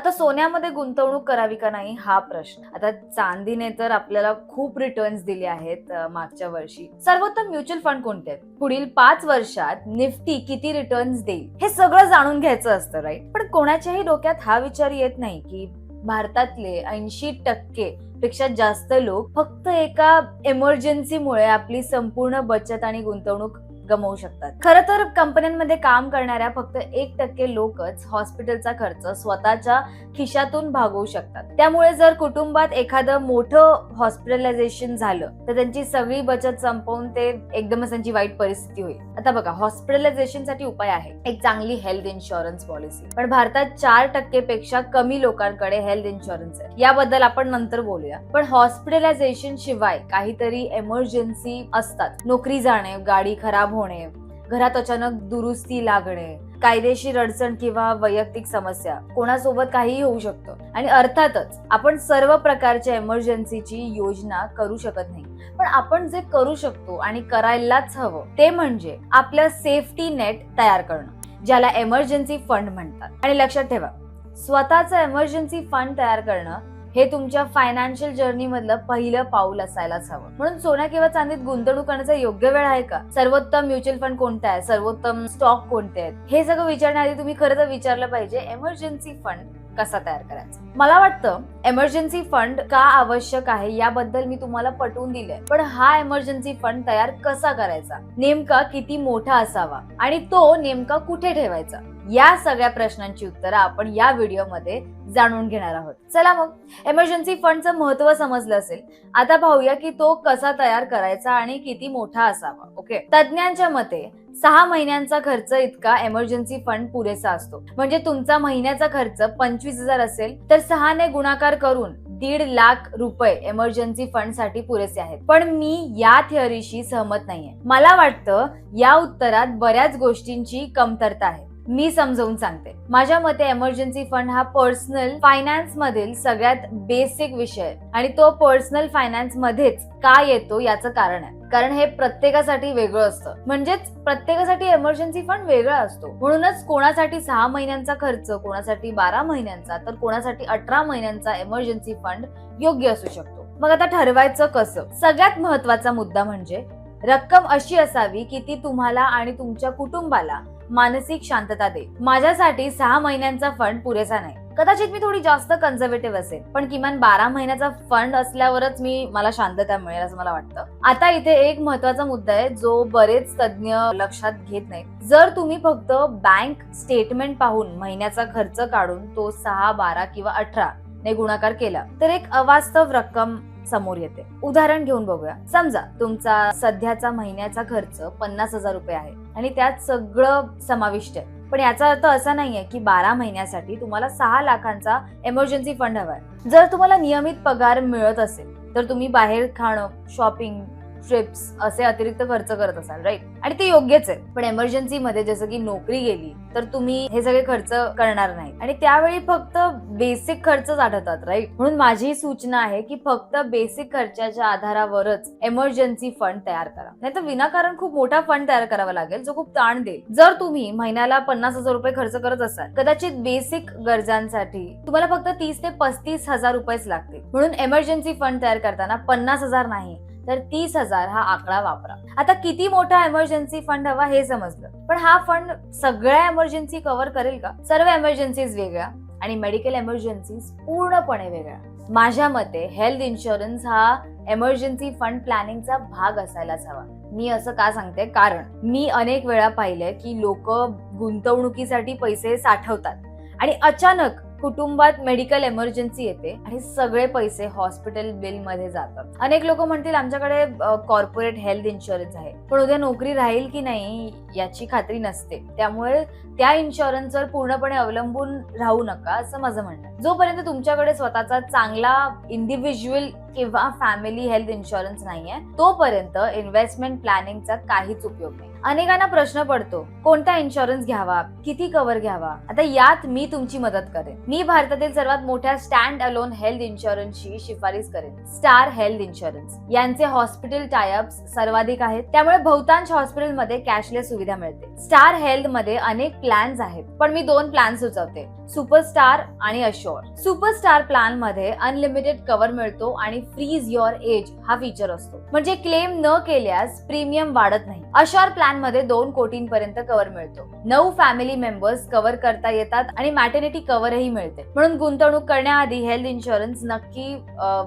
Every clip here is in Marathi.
आता सोन्यामध्ये गुंतवणूक करावी का नाही हा प्रश्न. आता चांदीने तर आपल्याला खूप रिटर्न्स दिले आहेत मागच्या वर्षी. सर्वोत्तम म्युच्युअल फंड कोणते आहेत? पुढील पाच वर्षात निफ्टी किती रिटर्न्स देईल? हे सगळं जाणून घ्यायचं असतं राईट पण कोणाच्याही डोक्यात हा विचार येत नाही की भारतातले ऐंशी टक्के पेक्षा जास्त लोक फक्त एका इमर्जन्सीमुळे आपली संपूर्ण बचत आणि गुंतवणूक गमवू शकतात. खरं तर कंपन्यांमध्ये काम करणाऱ्या फक्त एक टक्के लोकच हॉस्पिटलचा खर्च स्वतःच्या खिशातून भागवू शकतात. त्यामुळे जर कुटुंबात एखादं मोठं हॉस्पिटलायझेशन झालं तर त्यांची सगळी बचत संपवून ते एकदमच त्यांची वाईट परिस्थिती होईल. आता बघा हॉस्पिटलायझेशनसाठी उपाय आहे एक चांगली हेल्थ इन्शुरन्स पॉलिसी. पण भारतात चार टक्के पेक्षा कमी लोकांकडे हेल्थ इन्शुरन्स आहे याबद्दल आपण नंतर बोलूया. पण हॉस्पिटलायझेशन शिवाय काहीतरी एमर्जन्सी असतात. नोकरी जाणे गाडी खराब होणे घरात अचानक दुरुस्ती लागणे कायदेशीर अडचण किंवा वैयक्तिक समस्या कोणासोबत काहीही होऊ शकतं. आणि अर्थातच आपण सर्व प्रकारच्या एमर्जन्सीची योजना करू शकत नाही. पण आपण जे करू शकतो आणि करायलाच हवं ते म्हणजे आपलं सेफ्टी नेट तयार करणं ज्याला एमर्जन्सी फंड म्हणतात. आणि लक्षात ठेवा स्वतःचा एमर्जन्सी फंड तयार करणं हे तुमच्या फायनान्शियल जर्नी मधलं पहिलं पाऊल असायलाच हवं. म्हणून सोन्या किंवा चांदीत गुंतवणूक करण्याचा योग्य वेळ आहे का? सर्वोत्तम म्युच्युअल फंड कोणता आहे? सर्वोत्तम स्टॉक कोणते आहेत? हे सगळं विचारण्याआधी तुम्ही खरं तर विचारलं पाहिजे एमर्जन्सी फंड कसा तयार करायचा? मला वाटतं एमर्जन्सी फंड का आवश्यक आहे याबद्दल मी तुम्हाला पटवून दिले पण हा एमर्जन्सी फंड तयार कसा करायचा? नेमका किती मोठा असावा? आणि तो नेमका कुठे ठेवायचा? या सगळ्या प्रश्नांची उत्तरं आपण या व्हिडिओमध्ये जाणून घेणार आहोत. चला मग एमर्जन्सी फंडचं महत्त्व समजलं असेल आता पाहूया की तो कसा तयार करायचा आणि किती मोठा असावा ओके? तज्ज्ञांच्या मते सहा महिन्यांचा खर्च इतका एमर्जन्सी फंड पुरेसा असतो. म्हणजे तुमचा महिन्याचा खर्च पंचवीस हजार असेल तर सहाने गुणाकार करून दीड लाख रुपये एमर्जन्सी फंडसाठी पुरेसे आहेत. पण मी या थिअरीशी सहमत नाहीये. मला वाटतं या उत्तरात बऱ्याच गोष्टींची कमतरता आहे. मी समजावून सांगते. माझ्या मते एमर्जन्सी फंड हा पर्सनल फायनान्स मधील सगळ्यात बेसिक विषय आणि तो पर्सनल फायनान्स मध्येच का येतो याचं कारण आहे. कारण हे प्रत्येकासाठी वेगळं असतं. म्हणजेच प्रत्येकासाठी एमर्जन्सी फंड वेगळा असतो. म्हणूनच कोणासाठी सहा महिन्यांचा खर्च कोणासाठी बारा महिन्यांचा तर कोणासाठी अठरा महिन्यांचा एमर्जन्सी फंड योग्य असू शकतो. मग आता ठरवायचं कसं? सगळ्यात महत्त्वाचा मुद्दा म्हणजे रक्कम अशी असावी की ती तुम्हाला आणि तुमच्या कुटुंबाला मानसिक शांतता दे. माझ्यासाठी सहा महिन्यांचा फंड पुरेसा नाही. कदाचित मी थोडी जास्त कन्झर्वेटिव्ह असेल पण किमान बारा महिन्याचा फंड असल्यावरच मी मला शांतता मिळेल असं मला वाटतं. आता इथे एक महत्त्वाचा मुद्दा आहे जो बरेच तज्ज्ञ लक्षात घेत नाही जर तुम्ही फक्त बँक स्टेटमेंट पाहून महिन्याचा खर्च काढून तो सहा बारा किंवा अठरा ने गुणाकार केला तर एक अवास्तव रक्कम समोर येते. उदाहरण घेऊन बघूया. समजा तुमचा सध्याचा महिन्याचा खर्च पन्नास हजार रुपये आहे. आणि त्यात सगळं समाविष्ट आहे. पण याचा अर्थ असा नाहीये की बारा महिन्यासाठी तुम्हाला सहा लाखांचा एमर्जन्सी फंड हवाय जर तुम्हाला नियमित पगार मिळत असेल तर तुम्ही बाहेर खाणं शॉपिंग ट्रिप्स असे अतिरिक्त खर्च करत असाल राईट आणि ते योग्यच आहे. पण एमर्जन्सी मध्ये जसं की नोकरी गेली तर तुम्ही हे सगळे खर्च करणार नाही आणि त्यावेळी फक्त बेसिक खर्च आढळतात राईट म्हणून माझी सूचना आहे की फक्त बेसिक खर्चाच्या आधारावरच एमर्जन्सी फंड तयार करा. नाही तर विनाकारण खूप मोठा फंड तयार करावा लागेल जो खूप ताण देईल. जर तुम्ही महिन्याला पन्नास हजार रुपये खर्च करत असाल कदाचित बेसिक गरजांसाठी तुम्हाला फक्त तीस ते पस्तीस हजार रुपयेच लागतील. म्हणून एमर्जन्सी फंड तयार करताना पन्नास हजार नाही तर तीस हजार हा आकडा वापरा. आता किती मोठा एमर्जन्सी फंड हवा हे समजलं. पण हा फंड सगळ्या एमर्जन्सी कव्हर करेल का? सर्व एमर्जन्सीज वेगळ्या आणि मेडिकल एमर्जन्सीज पूर्णपणे वेगळ्या. माझ्या मते हेल्थ इन्शुरन्स हा एमर्जन्सी फंड प्लॅनिंगचा भाग असायलाच हवा. मी असं का सांगते? कारण मी अनेक वेळा पाहिलंय की लोक गुंतवणुकीसाठी पैसे साठवतात आणि अचानक कुटुंबात मेडिकल एमर्जन्सी येते आणि सगळे पैसे हॉस्पिटल बिलमध्ये जातात. अनेक लोक म्हणतील आमच्याकडे कॉर्पोरेट हेल्थ इन्शुरन्स आहे. पण उद्या नोकरी राहील की नाही याची खात्री नसते. त्यामुळे त्या इन्शुरन्सवर पूर्णपणे अवलंबून राहू नका असं माझं म्हणणं जोपर्यंत तुमच्याकडे स्वतःचा चांगला इंडिव्हिज्युअल किंवा फॅमिली हेल्थ इन्शुरन्स नाहीये तोपर्यंत इन्व्हेस्टमेंट प्लॅनिंगचा काहीच उपयोग नाही. अनेकांना प्रश्न पडतो कोणता इन्शुरन्स घ्यावा? किती कव्हर घ्यावा? आता यात मी तुमची मदत करेन. मी भारतातील सर्वात मोठ्या स्टँड अलोन हेल्थ इन्शुरन्सची शिफारस करेन. स्टार हेल्थ इन्शुरन्स यांचे हॉस्पिटल टायअप्स सर्वाधिक आहेत. त्यामुळे बहुतांश हॉस्पिटलमध्ये कॅशलेस सुविधा मिळते. स्टार हेल्थमध्ये अनेक प्लॅन्स आहेत. पण मी दोन प्लॅन सुचवते. सुपरस्टार आणि अशोर सुपरस्टार प्लॅनमध्ये अनलिमिटेड कव्हर मिळतो आणि फ्रीज युअर एज हा फीचर असतो. म्हणजे क्लेम न केल्यास प्रीमियम वाढत नाही. अशोर प्लॅन मध्ये दोन कोटींपर्यंत कव्हर मिळतो. नऊ फॅमिली मेंबर्स कव्हर करता येतात आणि मॅटर्निटी कव्हरही मिळते. म्हणून गुंतवणूक करण्याआधी हेल्थ इन्शुरन्स नक्की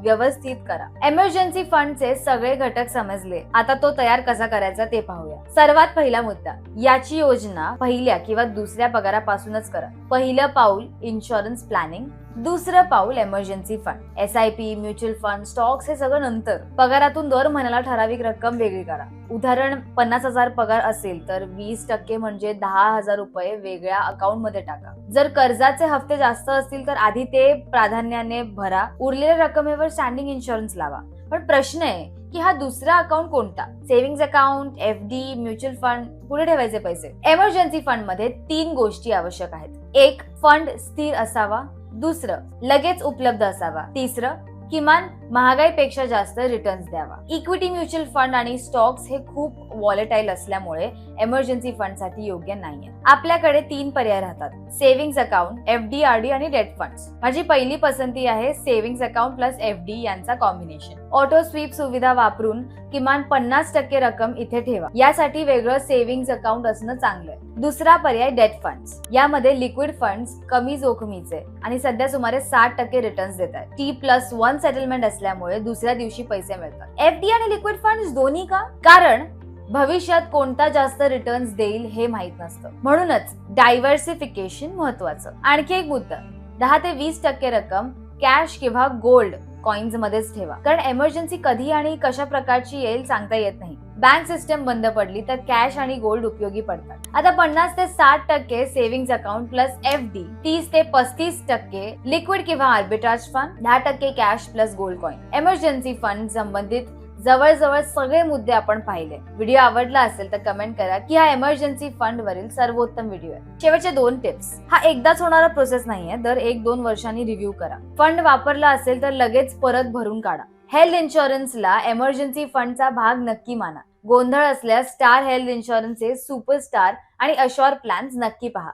व्यवस्थित करा. एमर्जन्सी फंडचे सगळे घटक समजले. आता तो तयार कसा करायचा ते पाहूया. सर्वात पहिला मुद्दा याची योजना पहिल्या किंवा दुसऱ्या पगारापासूनच करा. पहिलं पाऊल इन्शुरन्स प्लॅनिंग दुसरं पाऊल emergency fund S I P mutual fund stocks हे सगळं नंतर. पगारातून दर महिन्याला ठराविक रक्कम वेगळी करा. उदाहरण पन्नास हजार पगार असेल तर वीस टक्के म्हणजे दहा हजार रुपये वेगळ्या अकाउंटमध्ये टाका. जर कर्जाचे हफ्ते जास्त असतील तर आधी ते प्राधान्याने भरा. उरलेल्या रकमेवर स्टँडिंग इन्शुरन्स लावा. पण प्रश्न आहे की हा दुसरा अकाउंट कोणता? Saving account F D mutual fund पुढे ठेवायचे पैसे? एमर्जन्सी फंडमध्ये तीन गोष्टी आवश्यक आहेत. एक फंड स्थिर असावा. दुसरं लगेच उपलब्ध असावा. तिसरं किमान महागाईपेक्षा जास्त रिटर्न्स द्यावा. इक्विटी म्युच्युअल फंड आणि स्टॉक्स हे खूप वॉलेटाईल असल्यामुळे एमर्जन्सी फंडसाठी योग्य नाहीये. आपल्याकडे तीन पर्याय राहतात. Saving account F D R D आणि डेट फंड माझी पहिली पसंती आहे savings account plus F D यांचा कॉम्बिनेशन ऑटो स्वीप सुविधा वापरून किमान पन्नास टक्के रक्कम इथे ठेवा. यासाठी वेगळं सेव्हिंग अकाउंट असणं चांगलं आहे दुसरा पर्याय डेट फंड्स. यामध्ये लिक्विड फंड्स कमी जोखमीचे आणि सध्या सुमारे साठ टक्के रिटर्न्स देत आहेत. टी प्लस वन सेटलमेंट असल्यामुळे दुसऱ्या दिवशी पैसे मिळतात. एफ डी आणि लिक्विड फंड्स दोन्ही का? कारण भविष्यात कोणता जास्त रिटर्न्स देईल हे माहीत नसतं. म्हणूनच डायव्हर्सिफिकेशन महत्वाचं. आणखी एक मुद्दा. दहा ते वीस टक्के रक्कम कॅश किंवा गोल्ड कॉइन्स मध्येच ठेवा. कारण एमर्जन्सी कधी आणि कशा प्रकारची येईल सांगता येत नाही. बँक सिस्टम बंद पडली तर कॅश आणि गोल्ड उपयोगी पडतात. आता पन्नास ते साठ टक्के saving account plus F D तीस ते पस्तीस टक्के लिक्विड किंवा आर्बिट्राज फंड दहा टक्के cash plus gold coin emergency fund संबंधित जवळजवळ सगळे मुद्दे आपण पाहिले. व्हिडिओ आवडला असेल तर कमेंट करा की हा एमर्जन्सी फंड वरील सर्वोत्तम व्हिडिओ आहे. शेवटचे दोन टिप्स हा एकदाच होणारा प्रोसेस नाहीये. दर एक दोन वर्षांनी रिव्ह्यू करा. फंड वापरला असेल तर लगेच परत भरून काढा. हेल्थ इन्शुरन्सला एमर्जन्सी फंडचा भाग नक्की माना. गोंधळ असल्यास स्टार हेल्थ इन्शुरन्सचे सुपरस्टार आणि अशॉर प्लॅन्स नक्की पहा.